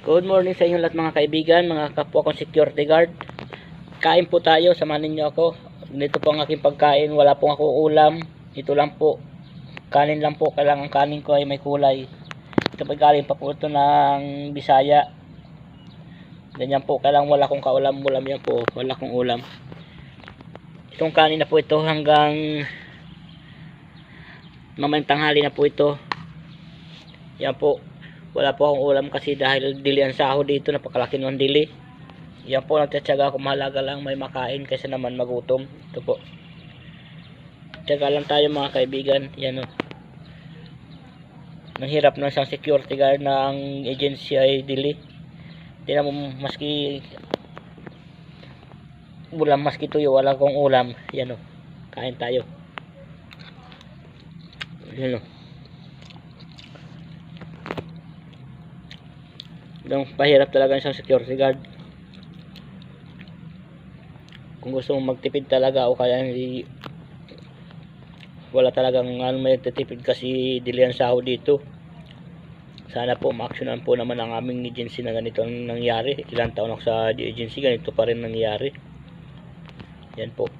Good morning sa inyo lahat mga kaibigan, mga kapwa kong security guard. Kain po tayo, samahan ninyo ako. Dito po ang aking pagkain, wala pong ako ulam. Ito lang po. Kanin lang po, kailangan kanin ko ay may kulay. Ito pa galing pa po ng Bisaya. Ganyan po, kailangan wala akong kaulam-ulam yan po. Wala akong ulam. Itong kanin na po ito hanggang mamayang tanghali na po ito. Yan po. Wala po akong ulam kasi dahil dili ang sahod dito, napakalaki ng dili. Yan po, nagtatsaga ako mahalaga lang may makain kaysa naman magutom. Ito po. Tsaga lang tayo mga kaibigan. Yan o. Mahirap na isang security guard ang agency ay dili. Hindi na maski ulam maski tuyo wala kong ulam. Yan o. Kain tayo. Yan o. Yung pahirap talaga isang security guard. Kung gusto mong magtipid talaga o kaya hindi wala talagang ano may titipid kasi dilihan sahod dito. Sana po ma-actionan po naman ang aming agency na ganito ang nangyari. Ilang taon ako sa agency, ganito pa rin nangyari. Yan po.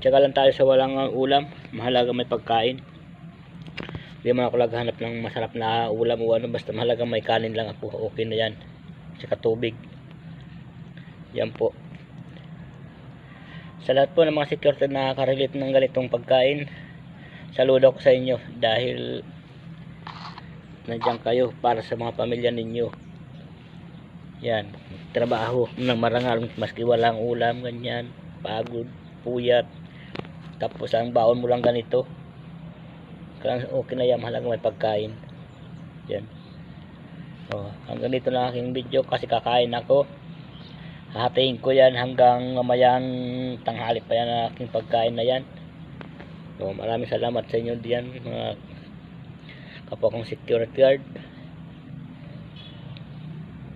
Tsaka lang tayo sa walang ulam. Mahalaga may pagkain. Hindi man ako naghanap ng masarap na ulam o ano. Basta mahalaga may kanin lang ako. Okay na yan. Tsaka tubig. Yan po. Sa lahat po ng mga security na nakarelate ng ganitong pagkain, saludo ko sa inyo dahil nandiyan kayo para sa mga pamilya ninyo. Yan, trabaho ng marangal maski walang ulam, ganyan, pagod, puyat. Tapos ang baon mo lang ganito. Kaya okay na yan, mahalaga may pagkain. Yan. Oh, hanggang dito na aking video kasi kakain ako. Hahatiin ko yan hanggang mamayang tanghali pa yan aking pagkain na yan. So, maraming salamat sa inyo diyan mga kapwa kong security guard.